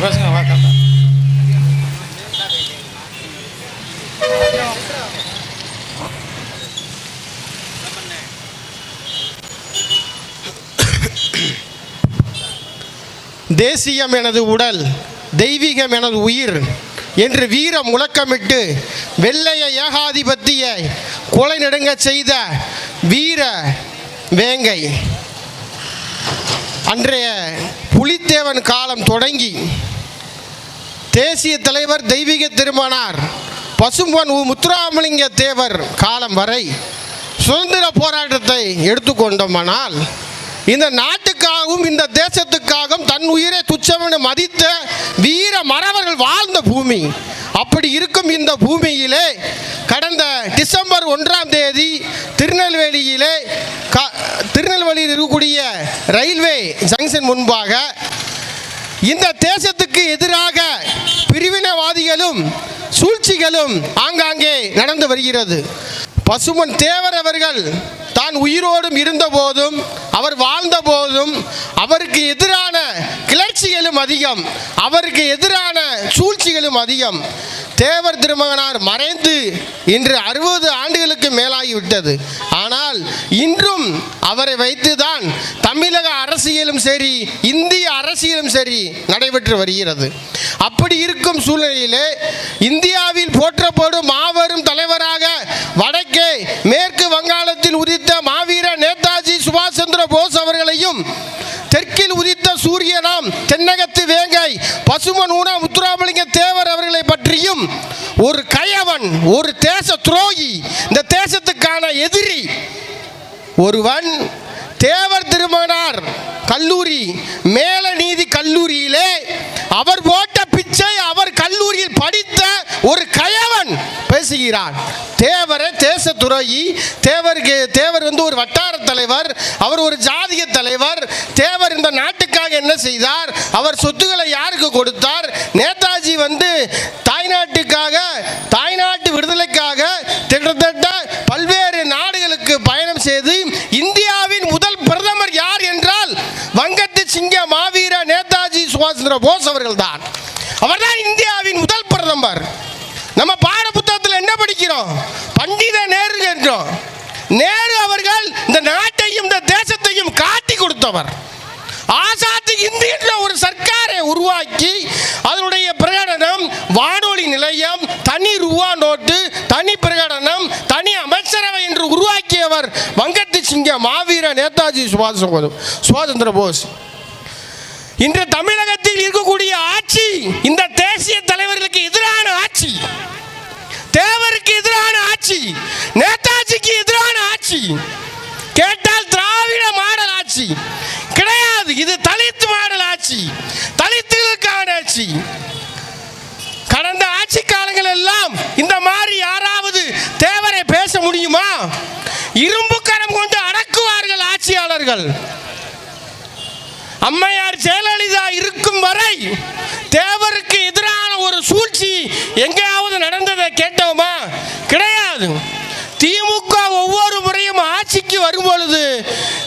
பசங்க தேசியம் எனது உடல் தெய்வீகம் எனது உயிர் என்று வீர முழக்கமிட்டு வெள்ளைய ஏகாதிபத்திய கொலை நடுங்க செய்த வீர வேங்கை. அன்றைய புலித்தேவன் காலம் தொடங்கி தேசிய தலைவர் தெய்வீக திருமணார் பசும்பொன் உ. முத்துராமலிங்க தேவர் காலம் வரை சுதந்திர போராட்டத்தை எடுத்துக்கொண்டோமானால் இந்த நாட்டுக்காகவும் இந்த தேசத்துக்காகவும் தன் உயிரை துச்சமென மதித்த வீர மறவர்கள் வாழ்ந்த பூமி அப்படி இருக்கும் இந்த பூமியிலே கடந்த டிசம்பர் ஒன்றாம் தேதி திருநெல்வேலியிலே க திருநெல்வேலியில் இருக்கக்கூடிய ரயில்வே ஜங்ஷன் முன்பாக இந்த தேசத்துக்கு எதிராக பிரிவினைவாதிகளும் சூழ்ச்சிகளும் ஆங்காங்கே நடந்து வருகிறது. பசுமன் தேவர் அவர்கள் தான் உயிரோடும் இருந்தபோதும் அவர் வாழ்ந்த போதும் அவருக்கு எதிரான கிளர்ச்சிகளும் அதிகம் அவருக்கு எதிரான சூழ்ச்சிகளும் அதிகம். தேவர் திருமகனார் மறைந்து இன்று அறுபது ஆண்டுகளுக்கு மேலாகிவிட்டது. ஆனால் இன்றும் அவரை வைத்துதான் தமிழக அரசியலும் சரி இந்திய அரசியலும் சரி நடைபெற்று வருகிறது. அப்படி இருக்கும் சூழ்நிலையிலே இந்தியாவில் போற்றப்படும் மாபெரும் தலைவராக வடக்கே மேற்கு வங்காளத்தில் உதித்த மாவீர நேதாஜி சுபாஷ் சந்திர போஸ் அவர்களையும் தெற்கில் சூரியனாம் தென்னகத்து வேங்காய் பசுமன் ஊனா முத்துராமலிங்க தேவர் அவர்களை பற்றியும் ஒரு கயவன் ஒரு தேச துரோகி இந்த தேசத்துக்கான எதிரி ஒருவன் தேவர் திருமணார் கல்லூரி மேல நீதி கல்லூரியிலே அவர் போட்ட படித்த ஒரு கயவன் பேசுகிறான். தேவரை தேச துறையி தேவருக்கு தேவர் வந்து ஒரு வட்டார தலைவர் அவர் ஒரு ஜாதிய தலைவர். தேவர் இந்த நாட்டுக்காக என்ன செய்தார்? அவர் சொத்துக்களை யாருக்கு கொடுத்தார்? நேதாஜி வந்து தாய்நாட்டுக்காக தாய்நாட்டு விடுதலைக்காக கிட்டத்தட்ட பல்வேறு நாடுகளுக்கு பயணம் செய்து இந்தியாவின் முதல் பிரதமர் யார் என்றால் வங்கத்து சிங்க மாவீர நேதாஜி சுபாஷ் சந்திர போஸ் அவர்கள்தான். அவர்தான் இந்தியாவின் முதல் பிரதமர். நம்ம பாட புத்தகத்தில் என்ன படிக்கிறோம்? பண்டித நேரு என்றோம் நேரு அவர்கள் இந்த நாட்டையும் இந்த தேசத்தையும் காட்டி கொடுத்தவர். ஆசாத்து இந்து என்ற ஒரு சர்க்காரை உருவாக்கி அதனுடைய பிரகடனம் வானொலி நிலையம் தனி ரூபா நோட்டு தனி பிரகடனம் தனி அமைச்சரவை என்று உருவாக்கியவர் வங்கத்து சிங்க மாவீர நேதாஜி சுபாஷ் சந்திர- சுபாஷ் சந்திர போஸ். இன்று தமிழகத்தில் இருக்கக்கூடிய ஆட்சி இந்த தேசிய தலைவர்களுக்கு எதிரான ஆட்சி தேவருக்கு எதிரான ஆட்சி நேதாஜிக்கு எதிரான ஆட்சி கேட்டால் திராவிட மாடல் ஆட்சி கிடையாது இது தலித் மாடல் ஆட்சி தலித்துகளுக்கான ஆட்சி. கடந்த ஆட்சி காலங்கள் எல்லாம் இந்த மாதிரி யாராவது தேவரை பேச முடியுமா? இரும்பு கரம் கொண்டு அடக்குவார்கள் ஆட்சியாளர்கள். அம்மையார் ஜெயலலிதா இருக்கும் வரை தேவருக்கு எதிரான ஒரு சூழ்ச்சி எங்கேயாவது நடந்ததை கேட்டோமா? கிடையாது. திமுக ஒவ்வொரு முறையும் ஆட்சிக்கு வரும்பொழுது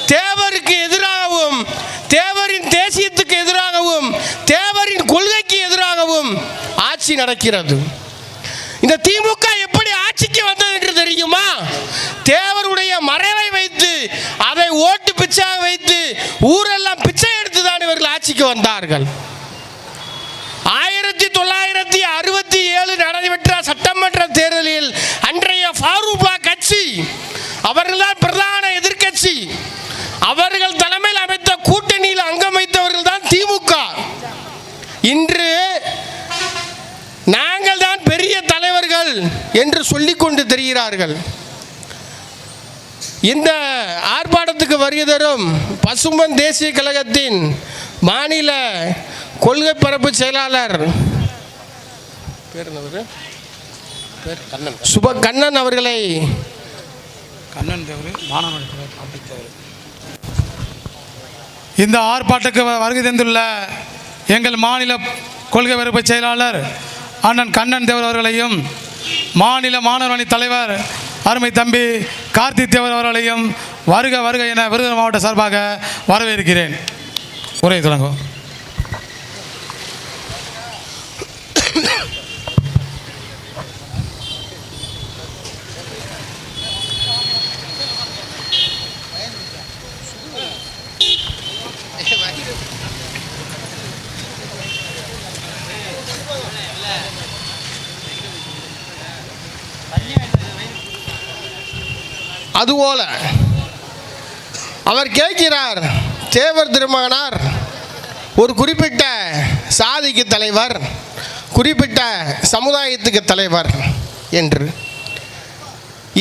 தேவருக்கு எதிராகவும் தேவரின் தேசியத்துக்கு எதிராகவும் தேவரின் கொள்கைக்கு எதிராகவும் ஆட்சி நடக்கிறது. இந்த திமுக எப்படி ஆட்சிக்கு வந்தது என்று தெரியுமா? தேவருடைய மறைவை வைத்து அதை ஓட்டு பிச்சாக வைத்து ஊரெல்லாம் பிச்சை ஆட்சிக்கு வந்தார்கள். ஆயிரத்தி தொள்ளாயிரத்தி அறுபத்தி ஏழு நடைபெற்ற சட்டமன்ற தேர்தலில் அன்றைய ஃபாரூப்லா கட்சி அவர்கள்தான் பிரதான எதிர்கட்சி அவர்கள் தலைமையில் அமைத்த கூட்டணியில் அங்கம் வைத்தவர்கள் தான் திமுக. இன்று நாங்கள் தான் பெரிய தலைவர்கள் என்று சொல்லிக்கொண்டு தெரிகிறார்கள். இந்த ஆர்ப்பாட்டத்துக்கு வருகை தரும் பசும்பன் தேசிய கழகத்தின் மாநில கொள்கை பரப்பு செயலாளர். பேர் என்னவரு? பேர் கண்ணன். சுப கண்ணன் அவர்களை கண்ணன் தேவர் தேவர் இந்த ஆர்ப்பாட்டத்துக்கு வ- வருகை தந்துள்ள எங்கள் மாநில கொள்கை பரப்பு செயலாளர் அண்ணன் கண்ணன் தேவர் அவர்களையும் மாநில மாணவர் அணி தலைவர் அருமை தம்பி கார்த்திக் தேவர் அவர்களையும் வருக வருக என விருதுநகர் மாவட்ட சார்பாக வரவேற்கிறேன். உரையை தொடங்கும் அதுபோல அவர் கேட்கிறார் தேவர் திருமகனார் ஒரு குறிப்பிட்ட சாதிக்கு தலைவர் குறிப்பிட்ட சமுதாயத்துக்கு தலைவர் என்று.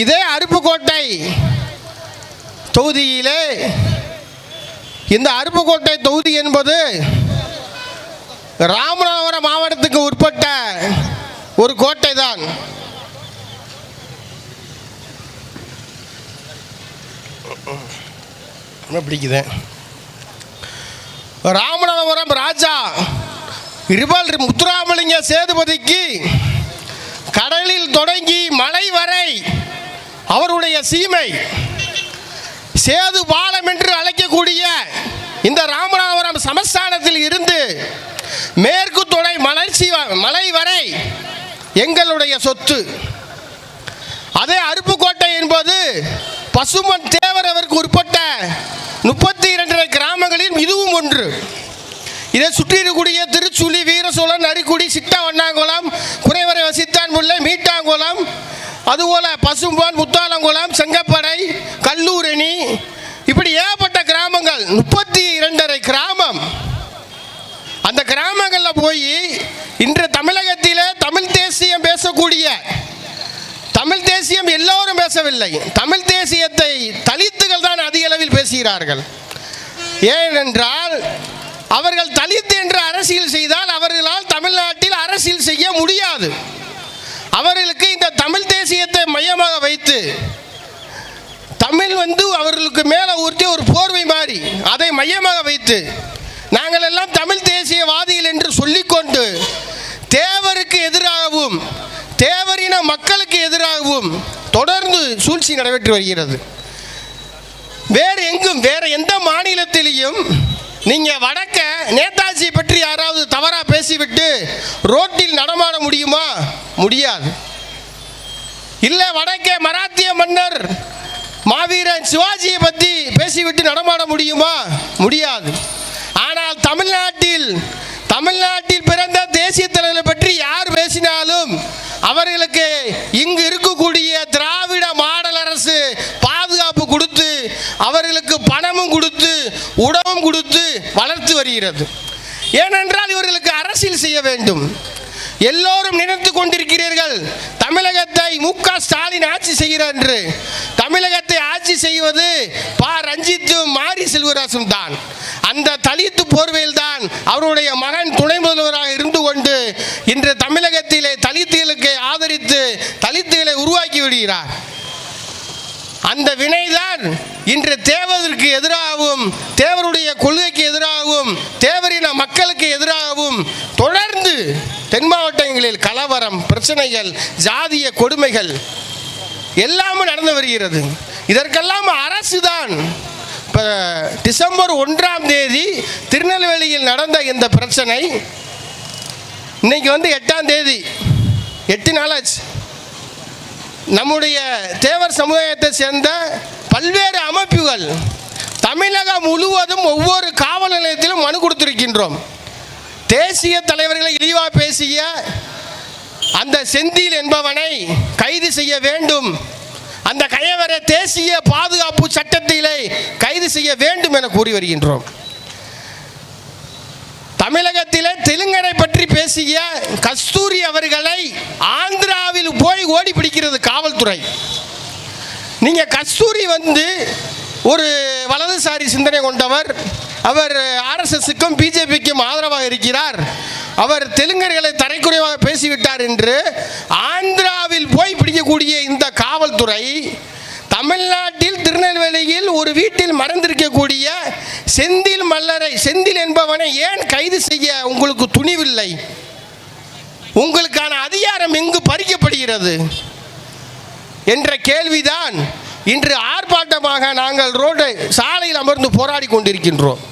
இதே அருப்புக்கோட்டை தொகுதியிலே இந்த அருப்புக்கோட்டை தொகுதி என்பது ராமநாதபுரம் மாவட்டத்துக்கு உட்பட்ட ஒரு கோட்டை தான் ரொம்ப பிடிக்குது. ராமநாதபுரம் ராஜா. இருபல் முத்துராமலிங்க சேதுபதிக்கு கடலில் தொடங்கி மலை வரை அவருடைய சீமை சேது பாலம் என்று அழைக்கக்கூடிய இந்த ராமநாதபுரம் சமஸ்தானத்தில் இருந்து மேற்கு தொடை மலர்ச்சி மலை வரை எங்களுடைய சொத்து. அதே அருப்புக்கோட்டை என்பது பசுமன் தேவர் அவருக்கு உட்பட்ட முப்பத்தி இரண்டரை கிராமங்களில் இதுவும் ஒன்று. இதை சுற்றியிருக்கூடிய திருச்சுழி வீரசோழன் அரிக்குடி சிட்டவண்ணாங்குளம் குறைவரை வசித்தான் முல்லை மீட்டாங்குளம் அதுபோல பசும்பான் முத்தாலங்குளம் செங்கப்படை கல்லூரணி. இப்படி ஏகப்பட்ட கிராமங்கள் முப்பத்தி இரண்டரை கிராமம். அந்த கிராமங்களில் போய் இன்று தமிழகத்தில் தமிழ் தேசியம் பேசக்கூடிய தமிழ் தேசியம் எல்லோரும் பேசவில்லை. தமிழ் தேசியத்தை தலித்துகள் தான் அதிக அளவில் பேசுகிறார்கள். ஏனென்றால் அவர்கள் தலித்து என்று அரசியல் செய்தால் அவர்களால் தமிழ்நாட்டில் அரசியல் செய்ய முடியாது. அவர்களுக்கு இந்த தமிழ் தேசியத்தை மையமாக வைத்து தமிழ் வந்து அவர்களுக்கு மேலே ஊற்றி ஒரு போர்வை மாதிரி அதை மையமாக வைத்து நாங்கள் எல்லாம் தமிழ் தேசியவாதிகள் என்று சொல்லிக்கொண்டு தேவருக்கு எதிராகவும் தேவரின மக்களுக்கு எதிராகவும் தொடர்ந்து சூழ்ச்சி நடைபெற்று வருகிறது. வேறு எங்கும் வேறு எந்த மாநிலத்திலையும் நீங்கள் வடக்க நேதாஜியை பற்றி யாராவது தவறாக பேசிவிட்டு ரோட்டில் நடமாட முடியுமா? முடியாது. இல்லை வடக்கே மராத்திய மன்னர் மாவீரன் சிவாஜியை பற்றி பேசிவிட்டு நடமாட முடியுமா? முடியாது. ஆனால் தமிழ்நாட்டில் தமிழ்நாட்டில் பிறந்த தேசிய தலைவரை பற்றி யார் பேசினாலும் அவர்களுக்கு இங்கு இருக்கக்கூடிய திராவிட மாடல் அரசு பாதுகாப்பு கொடுத்து அவர்களுக்கு பணமும் கொடுத்து உணவும் கொடுத்து வளர்த்து வருகிறது. ஏனென்றால் இவர்களுக்கு அரசியல் செய்ய வேண்டும். எல்லோரும் நினைத்து கொண்டிருக்கிறீர்கள் தமிழகத்தை மு க ஸ்டாலின் ஆட்சி செய்கிறார் என்று. தமிழகத்தை ஆட்சி செய்வது பா. ரஞ்சித்தும் மாரி செல்வராசும் தான். அந்த தலித்து போர்வையில் தான் அவருடைய மகன் துணை முதல்வராக இருந்து கொண்டு இன்று தமிழகத்திலே தலித்துகளுக்கு ஆதரித்து தலித்துகளை உருவாக்கி விடுகிறார். அந்த வினைதான் இன்று தேவதற்கு எதிராகவும் தேவருடைய கொள்கைக்கு எதிராகவும் தேவரின மக்களுக்கு எதிராகவும் தொடர்ந்து தென் கலவரம் பிரச்சனைகள் ஜாதிய கொடுமைகள் எல்லாமே நடந்து வருகிறது. இதற்கெல்லாம் அரசு தான் இப்போ டிசம்பர் ஒன்றாம் தேதி திருநெல்வேலியில் நடந்த இந்த பிரச்சனை இன்னைக்கு வந்து எட்டாம் தேதி. எட்டு நாளாச்சு. நம்முடைய தேவர் சமுதாயத்தை சேர்ந்த பல்வேறு அமைப்புகள் தமிழகம் முழுவதும் ஒவ்வொரு காவல் நிலையத்திலும் மனு கொடுத்திருக்கின்றோம். தேசிய தலைவர்களை இழிவாக பேசிய அந்த செந்தில் என்பவனை கைது செய்ய வேண்டும். அந்த கயவரை தேசிய பாதுகாப்பு சட்டத்திலே கைது செய்ய வேண்டும் என கூறி வருகின்றோம். தமிழகத்திலே தெலுங்கனை பற்றி பேசிய கஸ்தூரி அவர்களை ஆந்திராவில் போய் ஓடி பிடிக்கிறது காவல்துறை. நீங்க கஸ்தூரி வந்து ஒரு வலதுசாரி சிந்தனை கொண்டவர் அவர் ஆர்எஸ்எஸ்க்கும் பிஜேபிக்கும் ஆதரவாக இருக்கிறார். அவர் தெலுங்கர்களை தரைக்குறைவாக பேசிவிட்டார் என்று ஆந்திராவில் போய் பிடிக்கக்கூடிய இந்த காவல்துறை தமிழ்நாட்டில் திருநெல்வேலியில் ஒரு வீட்டில் மறந்திருக்கக்கூடிய செந்தில் மல்லரை செந்தில் என்பவனை ஏன் கைது செய்ய உங்களுக்கு துணிவில்லை? உங்களுக்கான அதிகாரம் எங்கு பறிக்கப்படுகிறது? என்ற கேள்விதான் இன்று ஆர்ப்பாட்டமாக நாங்கள் ரோடு சாலையில் அமர்ந்து போராடி கொண்டிருக்கின்றோம்.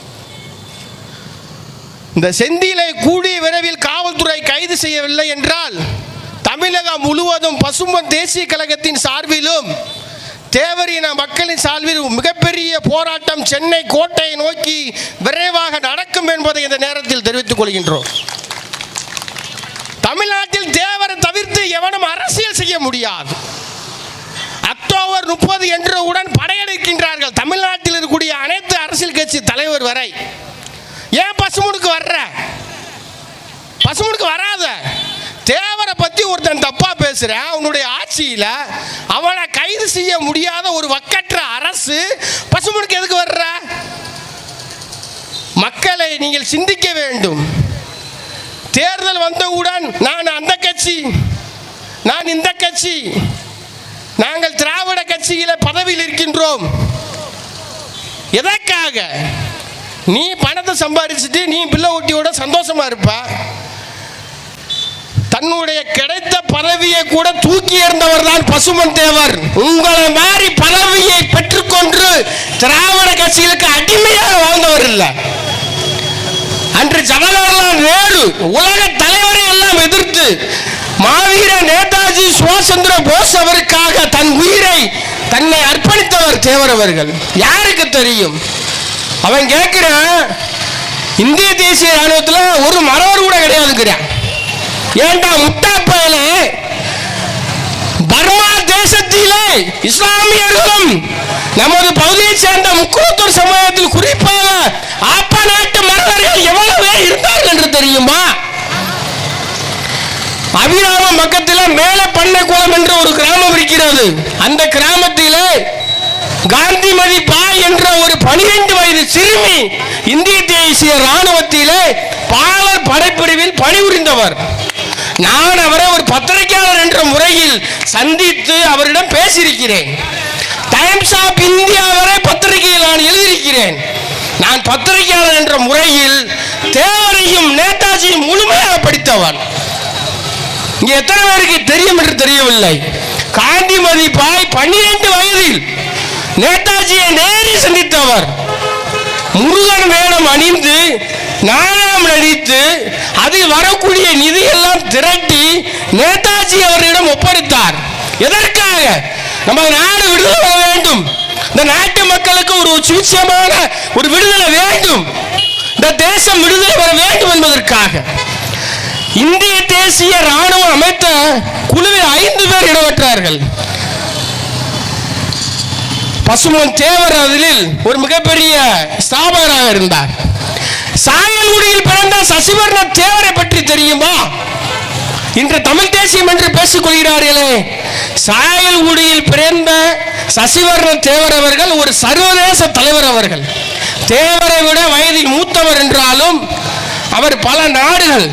இந்த செந்திலை கூடிய விரைவில் காவல்துறை கைது செய்யவில்லை என்றால் தமிழகம் முழுவதும் பசும்பன் தேசிய கழகத்தின் சார்பிலும் தேவரின மக்களின் சார்பில் மிகப்பெரிய போராட்டம் சென்னை கோட்டையை நோக்கி விரைவாக நடக்கும் என்பதை இந்த நேரத்தில் தெரிவித்துக் கொள்கின்றோம். தமிழ்நாட்டில் தேவரை தவிர்த்து எவனும் அரசியல் செய்ய முடியாது. அக்டோபர் முப்பது என்றவுடன் படையெடுக்கின்றார்கள் தமிழ்நாட்டில் இருக்கக்கூடிய அனைத்து அரசியல் கட்சி தலைவர் வரை. பசுமுனுக்கு வர்ற. பசுமுனுக்கு வராத. தேவரை பத்தி ஒருத்தன் தப்பா பேசுகிறேன் அவனுடைய ஆட்சியில அவனை கைது செய்ய முடியாத ஒரு வக்கற்ற அரசு பசுமுனுக்கு எதுக்கு வர்ற? மக்களை நீங்கள் சிந்திக்க வேண்டும். தேர்தல் வந்தவுடன் நான் அந்த கட்சி நான் இந்த கட்சி நாங்கள் திராவிட கட்சியில பதவியில் இருக்கின்றோம். எதற்காக? நீ பணத்தை சம்பாதிச்சுட்டு நீ பிள்ளை ஒட்டியோட சந்தோஷமா இருப்ப? தன்னுடைய கிடைத்த பதவியை கூட தூக்கி எறிந்தவர் தான் பசுமன் தேவர். உங்களை மாதிரி பதவியை பெற்றுக்கொண்டு திராவிட கட்சிகளுக்கு அடிமையாக வாழ்ந்தவர் இல்லை. அன்று ஜவஹர்லால் நேரு உலக தலைவரை எல்லாம் எதிர்த்து மாவீர நேதாஜி சுபாஷ் சந்திர போஸ் அவருக்காக தன் உயிரை தன்னை அர்ப்பணித்தவர் தேவர் அவர்கள். யாருக்கு தெரியும்? அவன் கேட்கிறான் இந்திய தேசிய ராணுவத்தில் ஒரு மரவர் கூட கிடையாதுங்கிறான் ஏன்டா முட்டாப்பையில பர்மா தேசத்திலே இஸ்லாமியர்களும் நமது பகுதியை சேர்ந்த முக்குளத்தூர் சமூகத்தில் குறிப்பாக ஆப்ப நாட்டு மரவர்கள் எவ்வளவு இருந்தார்கள் என்று தெரியுமா? அபிராம பக்கத்தில் மேல பண்ணைக்குளம் என்ற ஒரு கிராமம் இருக்கிறது. அந்த கிராமத்திலே காந்திமதி பாய் என்ற ஒரு பனிரெண்டு வயது சிறுமி இந்திய தேசிய ராணுவத்திலே பாலர் படைப்பிரிவில் பணிபுரிந்தவர். நான் அவரை ஒரு பத்திரிகையாளர் என்ற முறையில் சந்தித்து அவரிடம் பேசியிருக்கிறேன். டைம்ஸ் ஆஃப் இந்தியா வரை பத்திரிகையில் நான் எழுதியிருக்கிறேன். நான் பத்திரிகையாளர் என்ற முறையில் தேவரையும் நேதாஜியும் முழுமையாக படித்தவன் இங்க எத்தனை பேருக்கு தெரியும் என்று தெரியவில்லை. காந்திமதி பாய் பன்னிரண்டு வயதில் நேதாஜியை நேரில் சந்தித்தவர். முருகன் வேடம் அணிந்து நாடகம் நடித்து அதில் வரக்கூடிய நிதியெல்லாம் திரட்டி நேதாஜி அவர்களிடம் ஒப்படைத்தார். எதற்காக? நம்ம நாடு விடுதலை வேண்டும். இந்த நாட்டு மக்களுக்கு ஒரு சுவிட்சமான ஒரு விடுதலை வேண்டும். இந்த தேசம் விடுதலை பெற வேண்டும் என்பதற்காக. இந்திய தேசிய ராணுவம் அமைத்த குழுவில் ஐந்து பேர் இடம்பெற்றார்கள். பசுமன் தேவர் அதில் ஒரு மிகப்பெரிய ஸ்தாபகராக இருந்தார். சாயல்குடியில் பிறந்த சசிவர்ண தேவரை பற்றி தெரியுமா? இன்று தமிழ் தேசியம் என்று பேசிக் கொள்கிறார்களே. சாயல்குடியில் பிறந்த சசிவர்ண தேவர் அவர்கள் ஒரு சர்வதேச தலைவர் அவர்கள். தேவரை விட வயதில் மூத்தவர் என்றாலும் அவர் பல நாடுகள்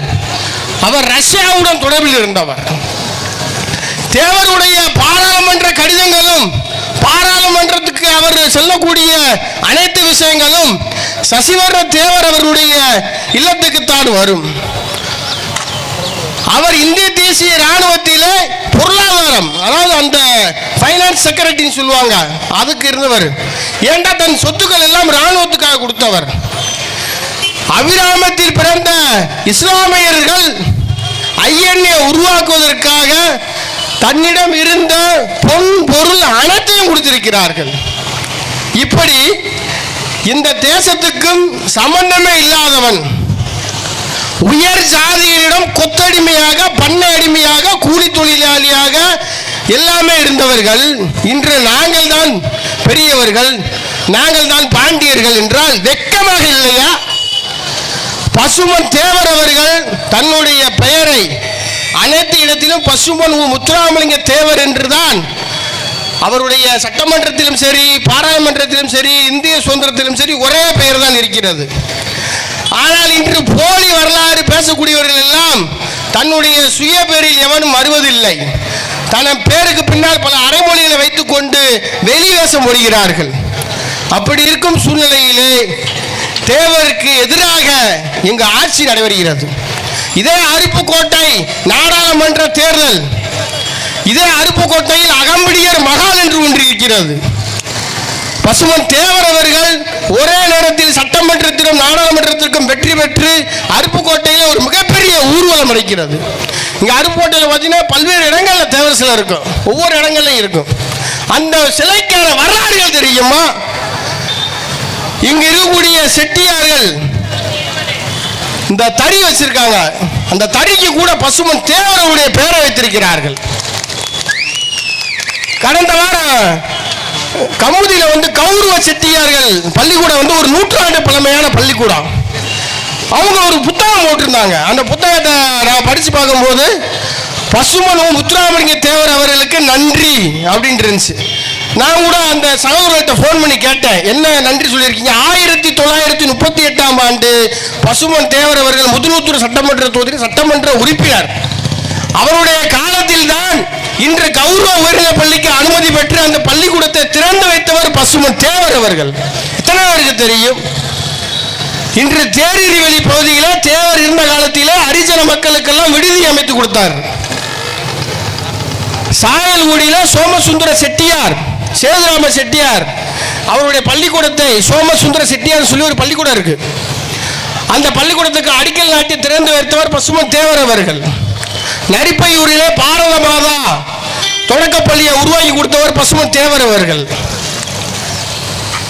அவர் ரஷ்யாவுடன் தொடர்பில் இருந்தவர். தேவருடைய பாராளுமன்ற கடிதங்களும் பாராளுமன்றத்துக்கு அவர் சொல்லக்கூடிய அனைத்து விஷயங்களும் சசிவர தேவர் அவர்களுடைய இல்லத்துக்குத்தான் வரும். அவர் இந்திய தேசிய ராணுவத்திலே பொருளாதாரம் அதாவது அந்த பைனான்ஸ் செக்ரட்டரின்னு சொல்லுவாங்க அதுக்கு இருந்தவர். ஏண்டா தன் சொத்துக்கள் எல்லாம் ராணுவத்துக்காக கொடுத்தவர்? அபிராமத்தில் பிறந்த இஸ்லாமியர்கள் ஐஎன்ஏ உருவாக்குவதற்காக தன்னிடம் இருந்த பொன் பொருள் அனைத்தையும் கொடுத்திருக்கிறார்கள். இப்படி இந்த தேசத்துக்கும் சம்பந்தமே இல்லாதவன் உயர் சாதியிடம் கொத்தடிமையாக பண்ண அடிமையாக கூலி தொழிலாளியாக எல்லாமே இருந்தவர்கள் இன்று நாங்கள் தான் பெரியவர்கள் நாங்கள் தான் பாண்டியர்கள் என்றால் வெட்கமாக இல்லையா? பசுமன் தேவர் அவர்கள் தன்னுடைய பெயரை அனைத்து இடத்திலும் பசுமன் முத்துராமலிங்க தேவர் என்றுதான் அவருடைய சட்டமன்றத்திலும் சரி பாராளுமன்றத்திலும் சரி இந்திய சுதந்திரத்திலும் சரி ஒரே பெயர் தான் இருக்கிறது. ஆனால் இன்று போலி வரலாறு பேசக்கூடியவர்கள் எல்லாம் தன்னுடைய சுய பெயரில் எவனும் வருவதில்லை. தன பேருக்கு பின்னால் பல அரைமொழிகளை வைத்துக்கொண்டு வெளிவேசம் ஒழிகிறார்கள். அப்படி இருக்கும் சூழ்நிலையிலே தேவருக்கு எதிராக இங்கு ஆட்சி நடைபெறுகிறது. இதே அருப்புக்கோட்டை நாடாளுமன்ற தேர்தல். இதே அருப்புக்கோட்டையில் அகம்பிடியர் மகால் என்று ஒன்று இருக்கிறது. பசுமன் தேவர் அவர்கள் ஒரே நேரத்தில் சட்டமன்றத்திலும் நாடாளுமன்றத்திற்கும் வெற்றி பெற்று அருப்புக்கோட்டையில் ஒரு மிகப்பெரிய ஊர்வலம் அடைக்கிறது. இங்கே அருப்புக்கோட்டையில் பார்த்தீங்கன்னா பல்வேறு இடங்களில் தேவர் சிலை இருக்கும் ஒவ்வொரு இடங்கள்லையும் இருக்கும் அந்த சிலைக்கான வரலாறுகள் தெரியுமா? இங்கு இருக்கக்கூடிய செட்டியார்கள் இந்த தறி வச்சிருக்காங்க. அந்த தறிக்கு கூட பசுமன் தேவருடைய பெயரை வைத்திருக்கிறார்கள். கடந்த வாரம் கமுதியில வந்து கௌரவ செட்டியார்கள் பள்ளிக்கூடம் வந்து ஒரு நூற்றாண்டு பழமையான பள்ளிக்கூடம். அவங்க ஒரு புத்தகம் போட்டிருந்தாங்க. அந்த புத்தகத்தை நான் படிச்சு பார்க்கும்போது பசுமனும் முத்துராமலிங்க தேவர் அவர்களுக்கு நன்றி அப்படின்ட்டு இருந்துச்சு. நான் கூட அந்த சகோதரர்கிட்ட ஃபோன் பண்ணி கேட்டேன். என்ன நன்றி சொல்லியிருக்கீங்க? ஆயிரத்தி தொள்ளாயிரத்தி முப்பத்தி எட்டாம் ஆண்டு பசுமன் தேவர் அவர்கள் முதலூத்தூர் சட்டமன்ற தொகுதி சட்டமன்ற உறுப்பினர். அவருடைய காலத்தில் தான் இன்று கௌரவ உயர்நிலை பள்ளிக்கு அனுமதி பெற்று அந்த பள்ளிக்கூடத்தை திறந்து வைத்தவர் பசுமன் தேவர் அவர்கள். எத்தனை பேருக்கு தெரியும்? இன்று தேரிரிவெளி பகுதியில் தேவர் இருந்த காலத்தில் ஹரிஜன மக்களுக்கெல்லாம் விடுதி அமைத்து கொடுத்தார். சாயல்குடியில் சோமசுந்தர செட்டியார் சேதுராம செட்டியார் அவருடைய பள்ளிக்கூடத்தை சோமசுந்தர செட்டியார் சொல்லி ஒரு பள்ளிக்கூடம் இருக்கு. அந்த பள்ளிக்கூடத்துக்கு அடிக்கல் நாட்டி திறந்து வைத்தவர் பசுமன் தேவர் அவர்கள். நரிப்பையூரிலே பாரத மாதா தொடக்கப்பள்ளியை உருவாக்கி கொடுத்தவர் பசுமன் தேவர் அவர்கள்.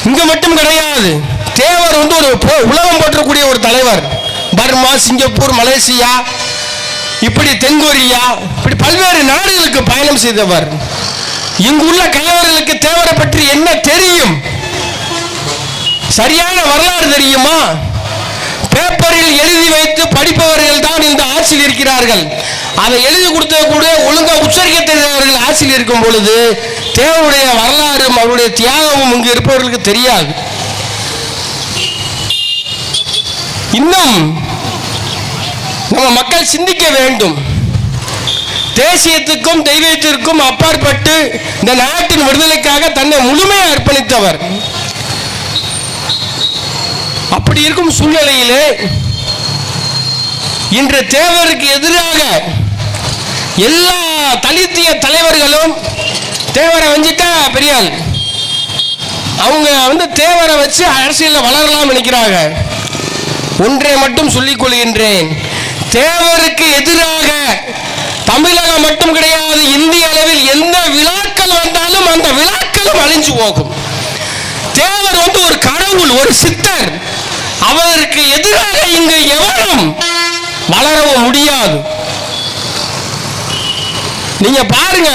இங்க மட்டும் கிடையாது தேவர் வந்து ஒரு உலகம் போற்றக்கூடிய ஒரு தலைவர். பர்மா சிங்கப்பூர் மலேசியா இப்படி தென்கொரியா இப்படி பல்வேறு நாடுகளுக்கு பயணம் செய்தவர். இங்குள்ள கணவர்களுக்கு தேவரை பற்றி என்ன தெரியும்? சரியான வரலாறு தெரியுமா? பேப்பரில் எழுதி வைத்து படிப்பவர்கள் தான் இந்த ஆட்சியில் இருக்கிறார்கள். அதை எழுதி கொடுத்த கூட ஒழுங்கா உச்சரிக்க தெரிந்தவர்கள் ஆட்சியில் இருக்கும் பொழுது தேவனுடைய வரலாறும் அவருடைய தியாகமும் இங்கு இருப்பவர்களுக்கு தெரியாது. இன்னும் நம்ம மக்கள் சிந்திக்க வேண்டும். தேசியத்துக்கும் தெய்வத்திற்கும் அப்பாற்பட்டு இந்த நாட்டின் விடுதலைக்காக தன்னை முழுமையை அர்ப்பணித்தவர். அப்படி இருக்கும் சூழ்நிலையிலே இன்று தேவருக்கு எதிராக எல்லா தலித்திய தலைவர்களும் தேவரை வஞ்சிட்டா பெரியாள் அவங்க வந்து தேவரை வச்சு அரசியலில் வளரலாம் நினைக்கிறாங்க. ஒன்றை மட்டும் சொல்லிக் கொள்கின்றேன். தேவருக்கு எதிராக தமிழகம் மட்டும் கிடையாது இந்திய அளவில் எந்த விழாக்கள் வந்தாலும் அந்த விழாக்களும் அழிஞ்சு போகும். தேவர் வந்து ஒரு கடவுள் ஒரு சித்தர். அவருக்கு எதிராக இங்கு எவரும் வளரவும் முடியாது. நீங்க பாருங்க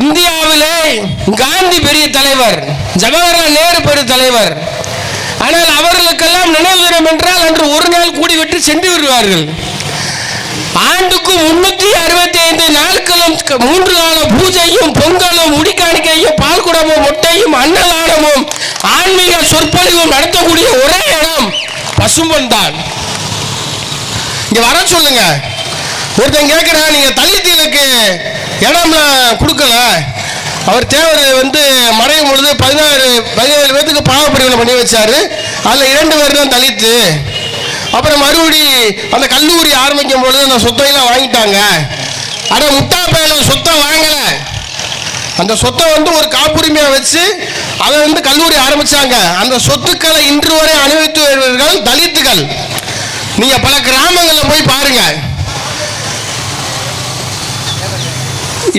இந்தியாவிலே காந்தி பெரிய தலைவர் ஜவஹர்லால் நேரு பெரிய தலைவர். ஆனால் அவர்களுக்கெல்லாம் நினைவு தினம் என்றால் அன்று ஒரு நாள் கூடிவிட்டு சென்று விடுவார்கள். ஆண்டுக்கு முன்னூத்தி அறுபத்தி ஐந்து நாட்களும் க- மூன்று கால பூஜையும் பொங்கலும் முடிக்காணிக்கையும் பால் குடமும் முட்டையும் அன்னதானமும் ஆன்மீக சொற்பொழிவும் நடத்தக்கூடிய ஒரே இடம் பசும்பொன் தான். இங்க வர சொல்லுங்க. ஒருத்தன் கேட்கிறான் நீங்க தலித்தீனுக்கு இடம்லாம் கொடுக்கல. அவர் தேவர் வந்து மறையும் பொழுது பதினாறு பதினேழு பேர்த்துக்கு பாவப்பிரிவினை பண்ணி வச்சாரு. அதில் இரண்டு பேர் தான் தலித்து. அப்புறம் மறுபடி அந்த கல்லூரி ஆரம்பிக்கும் பொழுது அந்த சொத்தையெல்லாம் வாங்கிட்டாங்க. ஆனால் முட்டா சொத்தை வாங்கலை. அந்த சொத்தை வந்து ஒரு காப்புரிமையை வச்சு அதை வந்து கல்லூரி ஆரம்பித்தாங்க அந்த சொத்துக்களை இன்று வரை அனுபவித்து வருவர்கள் தலித்துகள். நீங்கள் பல கிராமங்களில் போய் பாருங்க.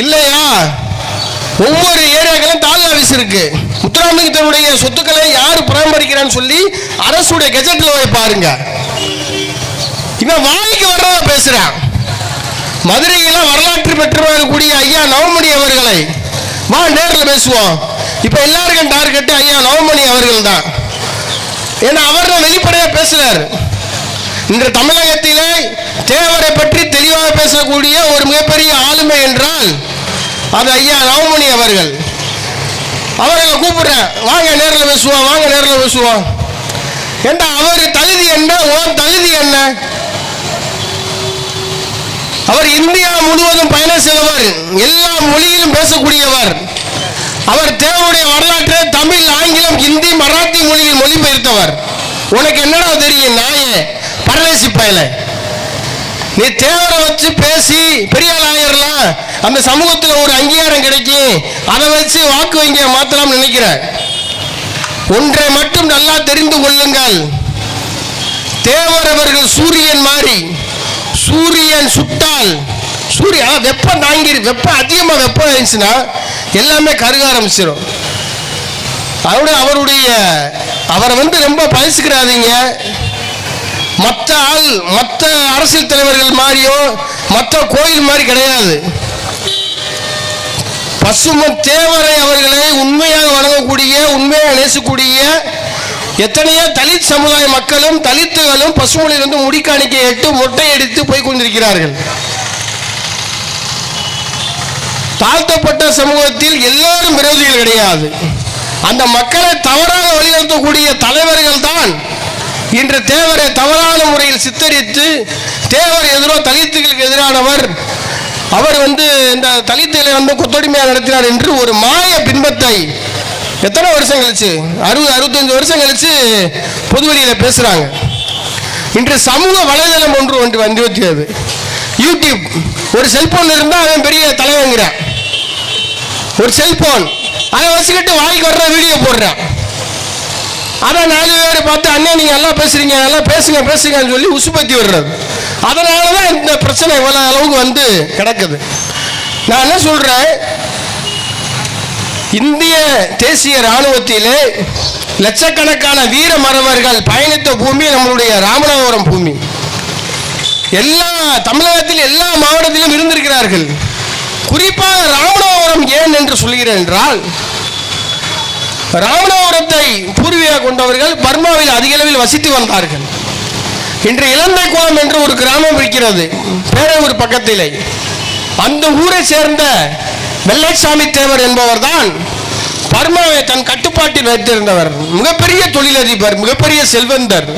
இல்லையா? ஒவ்வொரு ஏரியாக்களும் தாலுகா ஆஃபீஸ் இருக்கு. முத்துராமலிங்கத்தினுடைய சொத்துக்களை யார் பராமரிக்கிறான்னு சொல்லி அரசுடைய கெஜெட்டில் போய் பாருங்க. இவன் வாய்க்கு வர்றத பேசுறான். மதுரையில வரலாற்று பெற்றவர்களுடைய ஐயா நவமணி அவர்களை. வா நேரில் பேசுவோம். இப்ப எல்லாருக்கும் டார்கெட்டு ஐயா நவமணி அவர்கள் தான் ஏன்னா அவர் தான் வெளிப்படையா பேசுறாரு இன்று தமிழகத்திலே தேவரை பற்றி தெளிவாக பேசக்கூடிய ஒரு மிகப்பெரிய ஆளுமை என்றால் அது ஐயா நவமணி அவர்கள். அவர்களை கூப்பிடுறேன். வாங்க நேரில் பேசுவோம் வாங்க நேரில் பேசுவோம். ஏண்டா அவர் தகுதி என்ன உன் தகுதி என்ன? அவர் இந்தியா முழுவதும் பயணம் செய்தவர் எல்லா மொழியிலும் பேசக்கூடியவர். அவர் தேவனுடைய வரலாற்றை தமிழ் ஆங்கிலம் ஹிந்தி மராத்தி மொழியில் மொழிபெயர்த்தவர். உனக்கு என்னடா தெரியும் நாயே? பரதேசி பயல. நீ தேவரை வச்சு பேசி பெரிய ஆயிரலாம் அந்த சமூகத்தில் ஒரு அங்கீகாரம் கிடைக்கும். அதை வச்சு வாக்கு வங்கியை மாத்தலாம் நினைக்கிற ஒன்றை மட்டும் நல்லா தெரிந்து கொள்ளுங்கள். தேவர் அவர்கள் சூரியன் மாறி. சூரியன் சுட்டால் சூரியன் வெப்பம் தாங்கி வெப்பம் அதிகமாக வெப்பம் ஆயிடுச்சுன்னா எல்லாமே கருக ஆரம்பிச்சிடும் அதோட அவருடைய அவரை வந்து ரொம்ப பயசுக்கிறாதீங்க மற்ற ஆள் மற்ற அரசியல் தலைவர்கள் மாதிரியோ மற்ற கோயில் மாதிரி கிடையாது. பசுமன் தேவரை அவர்களை உண்மையாக வணங்கக்கூடிய உண்மையாக நேசக்கூடிய எத்தனையோ தலித் சமுதாய மக்களும் தலித்துகளும் பசுமொழியிலிருந்து முடிக்காணிக்கை எட்டு மொட்டை அடித்து போய் கொண்டிருக்கிறார்கள் தாழ்த்தப்பட்ட சமூகத்தில் எல்லாரும் விரோதிகள் கிடையாது. அந்த மக்களை தவறாக வழிநடத்தக்கூடிய தலைவர்கள் தான் இன்று தேவரை தவறான முறையில் சித்தரித்து தேவர் எதிரோ தலித்துகளுக்கு எதிரானவர் அவர் வந்து இந்த தலித்துகளை வந்து கொத்தொடிமையாக நடத்தினார் என்று ஒரு மாய பின்பத்தை எத்தனை வருஷம் கழிச்சு? அறுபது அறுபத்தஞ்சு வருஷம் கழிச்சு பொதுவெளியில் பேசுகிறாங்க இன்று சமூக வலைதளம் ஒன்று ஒன்று வந்து வச்சுக்கிறது யூடியூப். ஒரு செல்போன் இருந்தால் அவன் பெரிய தலைவங்கிறான் ஒரு செல்போன். அதை வச்சுக்கிட்டு வாய்க்கு வர்ற வீடியோ போடுறான். அதை நாலு பேர் பார்த்து அண்ணே நீங்கள் நல்லா பேசுறீங்க நல்லா பேசுங்க பேசுங்கன்னு சொல்லி உசுப்பத்தி விடுறது. அதனால தான் இந்த பிரச்சனை இவ்வளோ அளவுக்கு வந்து கிடக்குது. நான் என்ன சொல்கிறேன் இந்திய தேசிய ராணுவத்திலே லட்சக்கணக்கான வீர மறவர்கள் பயணித்த பூமி நம்மளுடைய ராமநாதபுரம் பூமி. எல்லா தமிழகத்தில் எல்லா மாவட்டத்திலும் இருந்திருக்கிறார்கள். குறிப்பாக ராமநாதபுரம் ஏன் என்று சொல்கிறேன் என்றால் ராமநாதபுரத்தை பூர்வீக கொண்டவர்கள் பர்மாவில் அதிக அளவில் வசித்து வந்தார்கள். இன்று இளந்தைக்குளம் என்று ஒரு கிராமம் இருக்கிறது பேரூர் பக்கத்திலே. அந்த ஊரை சேர்ந்த வெள்ளைசாமி தேவர் என்பவர் தான் பர்மாவை தன் கட்டுப்பாட்டில் வைத்திருந்தவர் மிகப்பெரிய தொழிலதிபர் மிகப்பெரிய செல்வந்தர்.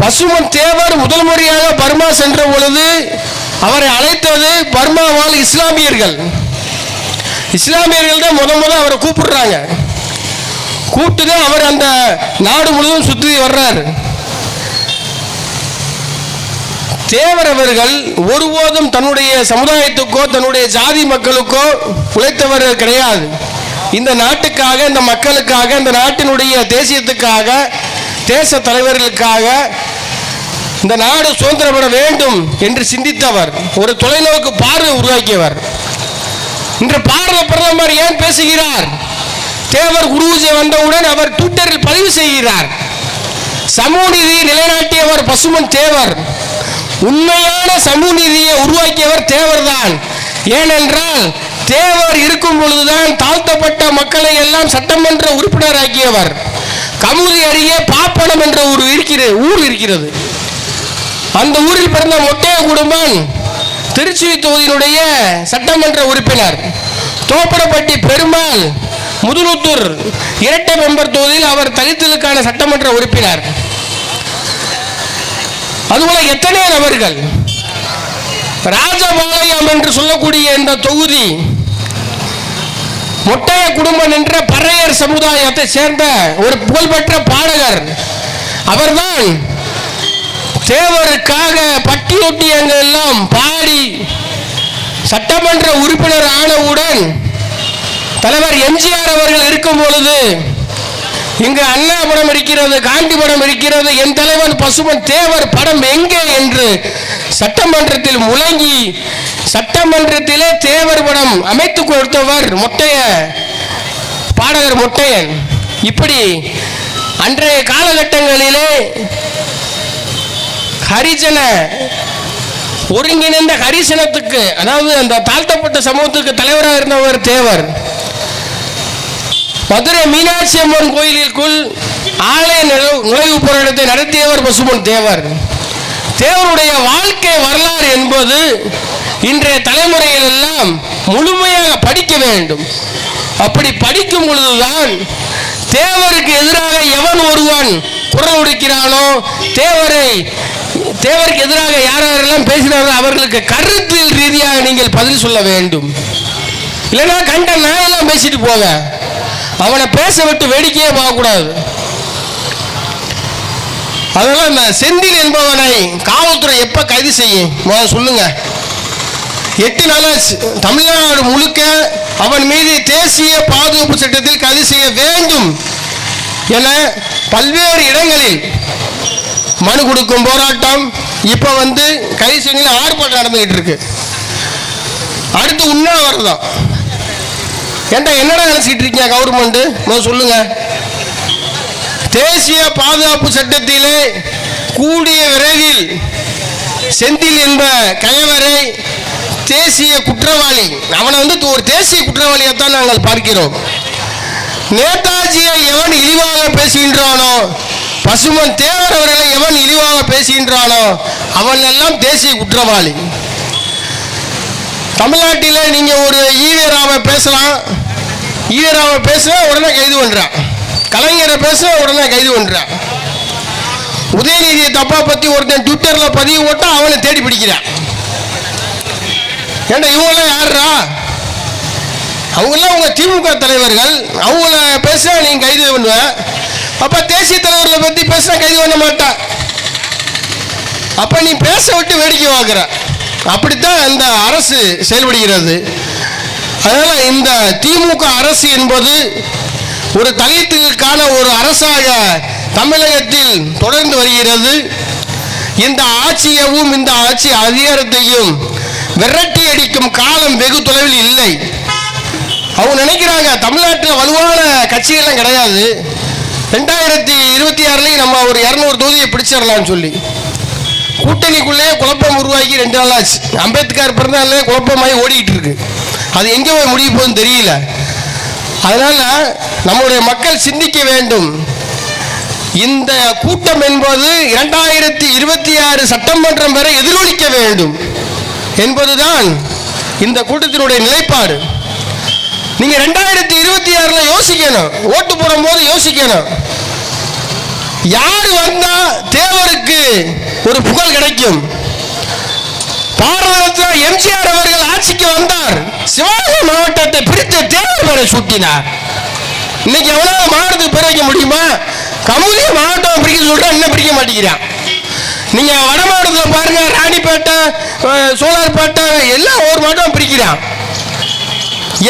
பசுமன் தேவர் முதல் முறையாக பர்மா சென்ற பொழுது அவரை அழைத்தது பர்மாவால் இஸ்லாமியர்கள். இஸ்லாமியர்கள் தான் முத முத அவரை கூப்பிடுறாங்க. கூப்பிட்டு தான் அவர் அந்த நாடு முழுவதும் சுற்றி வர்றார். தேவர் அவர்கள் ஒருபோதும் தன்னுடைய சமுதாயத்துக்கோ தன்னுடைய ஜாதி மக்களுக்கோ உழைத்தவர்கள் கிடையாது. இந்த நாட்டுக்காக இந்த மக்களுக்காக இந்த நாட்டினுடைய தேசியத்துக்காக தேச தலைவர்களுக்காக இந்த நாடு சுதந்திரப்பட வேண்டும் என்று சிந்தித்தவர். ஒரு தொலைநோக்கு பார்வை உருவாக்கியவர். இன்று பாரத பிரதமர் ஏன் பேசுகிறார்? தேவர் குருஜி வந்தவுடன் அவர் ட்விட்டரில் பதிவு செய்கிறார். சமூக நிலைநாட்டியவர் பசுமன் தேவர். உண்மையான சமூக நீதியை உருவாக்கியவர் தேவர்தான் ஏனென்றால் தேவர் இருக்கும் பொழுதுதான் தாழ்த்தப்பட்ட மக்களை எல்லாம் சட்டமன்ற உறுப்பினராக்கியவர். கமுதி அருகே பாப்பனம் என்ற ஒரு இருக்கிற ஊர் இருக்கிறது. அந்த ஊரில் பிறந்த மொட்டைய குடும்பம் திருச்சி தொகுதியினுடைய சட்டமன்ற உறுப்பினர். தோப்பரப்பட்டி பெருமாள் முதுலுத்தூர் இரட்டை மெம்பர் தொகுதியில் அவர் தலித்தலுக்கான சட்டமன்ற உறுப்பினர். அதுபோல எத்தனை நபர்கள்? ராஜபாளையம் என்று சொல்லக்கூடிய இந்த தொகுதி மொட்டைய குடும்பம் என்ற பறையர் சமுதாயத்தை சேர்ந்த ஒரு புகழ்பெற்ற பாடகர். அவர்தான் தேவருக்காக பட்டியொட்டியங்கள் எல்லாம் பாடி சட்டமன்ற உறுப்பினர் ஆனவுடன் தலைவர் எம்ஜிஆர் அவர்கள் இருக்கும் பொழுது இங்கு அண்ணா படம் இருக்கிறது காந்தி படம் இருக்கிறது என் தலைவன் பசுமன் தேவர் படம் எங்கே என்று சட்டமன்றத்தில் முழங்கி சட்டமன்றத்திலே தேவர் படம் அமைத்து கொடுத்தவர் மொட்டைய பாடகர் மொட்டையன். இப்படி அன்றைய காலகட்டங்களிலே ஹரிஜன ஒருங்கிணைந்த ஹரிசனத்துக்கு அதாவது அந்த தாழ்த்தப்பட்ட சமூகத்துக்கு தலைவராக இருந்தவர் தேவர். மதுரை மீனாட்சி அம்மன் கோயிலுக்குள் ஆலய நிலவு- நுழைவு போராட்டத்தை நடத்தியவர் பசுமன் தேவர். தேவருடைய வாழ்க்கை வரலாறு என்பது இன்றைய தலைமுறையில் எல்லாம் முழுமையாக படிக்க வேண்டும். அப்படி படிக்கும் பொழுதுதான் தேவருக்கு எதிராக எவன் ஒருவன் குரல் உடைக்கிறானோ தேவரை தேவருக்கு எதிராக யார் யாரெல்லாம் பேசினாரோ அவர்களுக்கு கருத்தியல் ரீதியாக நீங்கள் பதில் சொல்ல வேண்டும். இல்லைன்னா கண்ட நாயெல்லாம் பேசிட்டு போவேன் அவனை பேச விட்டு வேடிக்கையே பார்க்கக்கூடாது. அதெல்லாம் இந்த செந்தில் என்பவனை காவல்துறை எப்போ கைது செய்யும்? முதல்ல சொல்லுங்க. எட்டு நாளாச்சு. தமிழ்நாடு முழுக்க அவன் மீது தேசிய பாதுகாப்பு சட்டத்தில் கைது செய்ய வேண்டும் என பல்வேறு இடங்களில் மனு கொடுக்கும் போராட்டம் இப்போ வந்து கைது செய்யல ஆர்ப்பாட்டம் நடந்துகிட்டு இருக்கு. அடுத்து உண்ணாவிரதம். தான் ஏன்டா என்னடா நினைச்சிட்டு இருக்கீங்க கவர்மெண்ட் முதல்ல சொல்லுங்க. தேசிய பாதுகாப்பு சட்டத்திலே கூடிய விரைவில் செந்தில் என்ப கயவரை தேசிய குற்றவாளி அவனை வந்து ஒரு தேசிய குற்றவாளியைத்தான் நாங்கள் பார்க்கிறோம். நேதாஜியை எவன் இழிவாக பேசுகின்றானோ பசுமன் தேவர் அவர்களை எவன் இழிவாக பேசுகின்றானோ அவன் எல்லாம் தேசிய குற்றவாளி. தமிழ்நாட்டில் நீங்கள் ஒரு ஈவேராவை பேசலாம். ஈராவை பேசுவேன் உடனே கைது பண்ணுறான் கலைஞரை பேச உடனே கைது பண்ணுறான் உதயநிதியை தப்பா பற்றி ஒருத்தன் ட்விட்டரில் பதிவு போட்டால் அவனை தேடி பிடிக்கிறான். ஏண்டா இவங்களாம் யாருடா அவங்களாம் உங்கள் திமுக தலைவர்கள். அவங்கள பேசுனா நீங்கள் கைது பண்ணுவேன் அப்போ தேசிய தலைவர்களை பற்றி பேசுனா கைது பண்ண மாட்டா. அப்போ நீ பேச விட்டு வேடிக்கை பார்க்குற. அப்படித்தான் இந்த அரசு செயல்படுகிறது. அதனால் இந்த திமுக அரசு என்பது ஒரு தலித்துக்கான ஒரு அரசாக தமிழகத்தில் தொடர்ந்து வருகிறது. இந்த ஆட்சியவும் இந்த ஆட்சி அதிகாரத்தையும் விரட்டி அடிக்கும் காலம் வெகு தொலைவில் இல்லை. அவங்க நினைக்கிறாங்க தமிழ்நாட்டில் வலுவான கட்சிகள்லாம் கிடையாது. ரெண்டாயிரத்தி இருபத்தி ஆறுலையும் நம்ம ஒரு இரநூறு தொகுதியை பிடிச்சிடலாம்னு சொல்லி. கூட்டணிக்குள்ளேயே குழப்பம் உருவாக்கி ரெண்டு நாள் ஆச்சு. அம்பேத்கர் பிறந்தாலே குழப்பமாகி ஓடிக்கிட்டு இருக்கு. அது எங்கே போய் முடிய போகுதுன்னு தெரியல. அதனால் நம்முடைய மக்கள் சிந்திக்க வேண்டும். இந்த கூட்டம் என்பது இரண்டாயிரத்தி இருபத்தி ஆறு சட்டமன்றம் வரை எதிரொலிக்க வேண்டும் என்பதுதான் இந்த கூட்டத்தினுடைய நிலைப்பாடு. நீங்கள் ரெண்டாயிரத்தி இருபத்தி ஆறில் யோசிக்கணும். ஓட்டு போடும் போது யோசிக்கணும். யார் வந்தால் தேவருக்கு ஒரு புகழ் கிடைக்கும்? பாரதத்தில் எம்ஜிஆர் அவர்கள் ஆட்சிக்கு வந்தார். சிவகங்கை மாவட்டத்தை பிரித்து தேர்தல் பெற சூட்டினார். இன்னைக்கு எவ்வளவு மாவட்டத்துக்கு பிரிக்க முடியுமா? கமுதி மாவட்டம் பிரிக்க சொல்றா இன்னும் பிரிக்க மாட்டேங்கிறான். நீங்க வட மாவட்டத்தில் பாருங்க ராணிப்பேட்டை அஹ், சோலார்பேட்டை எல்லாம் ஒரு மாவட்டம் பிரிக்கிறான்.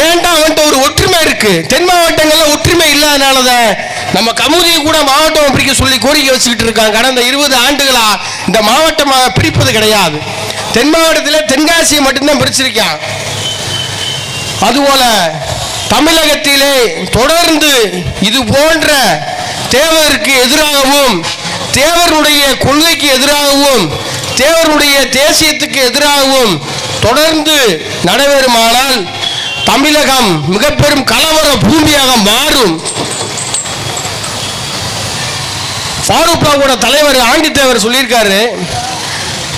ஏன்டா அவன்கிட்ட ஒரு ஒற்றுமை இருக்கு? தென் மாவட்டங்கள்ல ஒற்றுமை இல்லாதனாலதான் நம்ம கமுதியை கூட மாவட்டம் பிரிக்க சொல்லி கோரிக்கை வச்சுக்கிட்டு இருக்காங்க கடந்த இருபது ஆண்டுகளா இந்த மாவட்டம் பிரிப்பது கிடையாது. தென் மாவட்டத்தில் தென்காசியை மட்டும்தான் பிரிச்சிருக்கான். அதுபோல தமிழகத்திலே தொடர்ந்து இது போன்ற தேவருக்கு எதிராகவும் தேவருடைய கொள்கைக்கு எதிராகவும் தேவருடைய தேசியத்துக்கு எதிராகவும் தொடர்ந்து நடைபெறுமானால் தமிழகம் மிக பெரும் கலவர பூமியாக மாறும். ஃபாரூக்காவோட தலைவர் ஆண்டி தேவர் சொல்லியிருக்காரு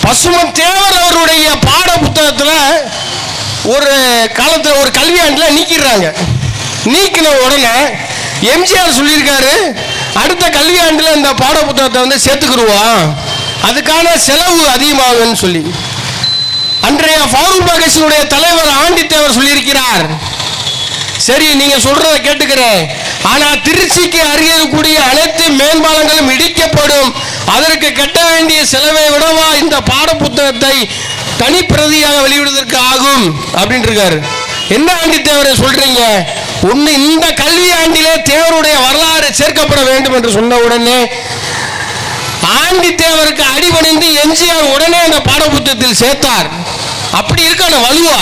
பசுமன் தேவர் அவருடைய பாட புத்தகத்தில் ஒரு காலத்தில் ஒரு கல்வியாண்டில் நீக்கிடுறாங்க. நீக்கின உடனே எம்ஜிஆர் சொல்லியிருக்காரு அடுத்த கல்வியாண்டில் இந்த பாட புத்தகத்தை வந்து சேர்த்துக்கிடுவோம். அதுக்கான செலவு அதிகமாகும்னு சொல்லி. அன்றைய ஃபாரூக் மகேஷனுடைய தலைவர் ஆண்டித்தேவர் சொல்லியிருக்கிறார். சரி நீங்க சொல்றத கேட்டுக்கிறேன். ஆனா திருச்சிக்கு அருகே கூடிய அனைத்து மேம்பாலங்களும் இடிக்கப்படும். அதற்கு கட்ட வேண்டிய செலவை விடவா இந்த பாட புத்தகத்தை தனிப்பிரதியாக வெளியிடுவதற்கு ஆகும் அப்படின்னு இருக்காரு என்ன ஆண்டி தேவரை சொல்றீங்க? ஒண்ணு இந்த கல்வி ஆண்டிலே தேவருடைய வரலாறு சேர்க்கப்பட வேண்டும் என்று சொன்ன உடனே ஆண்டி தேவருக்கு அடிபணிந்து எம்ஜிஆர் உடனே அந்த பாடப்புத்தகத்தில் சேர்த்தார். அப்படி இருக்கணும் வலுவா?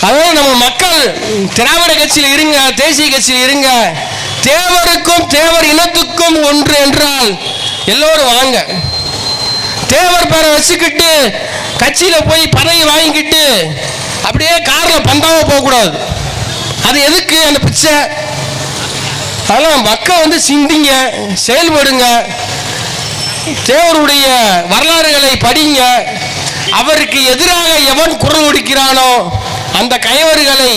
அதாவது நம்ம மக்கள் திராவிட கட்சியில் இருங்க தேசிய கட்சியில் இருங்க தேவருக்கும் தேவர் இனத்துக்கும் ஒன்று என்றால் எல்லோரும் வாங்க. தேவர் பேரை வச்சுக்கிட்டு கட்சியில் போய் பதவி வாங்கிக்கிட்டு அப்படியே காரில் பந்தாவ போகக்கூடாது. அது எதுக்கு அந்த பிச்சை? அதெல்லாம் மக்கள் வந்து சிந்திங்க செயல்படுங்க. தேவருடைய வரலாறுகளை படிங்க. அவருக்கு எதிராக எவன் குரல் கொடுக்கிறானோ அந்த கயவர்களை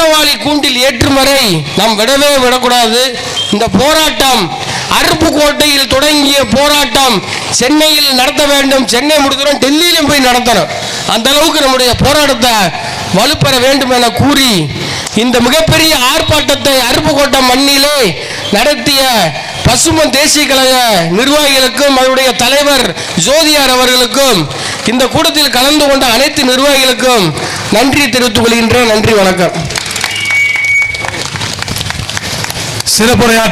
குற்றவாளி கூண்டில் ஏற்றுமறை நாம் விடவே விடக்கூடாது. இந்த போராட்டம் அருப்புக்கோட்டையில் தொடங்கிய போராட்டம் சென்னையில் நடத்த வேண்டும். சென்னை முடிக்கிறோம் டெல்லியிலும் போய் நடத்தணும். அந்த அளவுக்கு நம்முடைய போராட்டத்தை வலுப்பெற வேண்டும் என கூறி இந்த மிகப்பெரிய ஆர்ப்பாட்டத்தை அருப்புக்கோட்டை மண்ணிலே நடத்திய பசுமன் தேசிய கழக நிர்வாகிகளுக்கும் அவருடைய தலைவர் ஜோதியார் அவர்களுக்கும் இந்த கூட்டத்தில் கலந்து கொண்ட அனைத்து நிர்வாகிகளுக்கும் நன்றி தெரிவித்துக் கொள்கின்றேன். நன்றி வணக்கம். சிறப்புரையாற்ற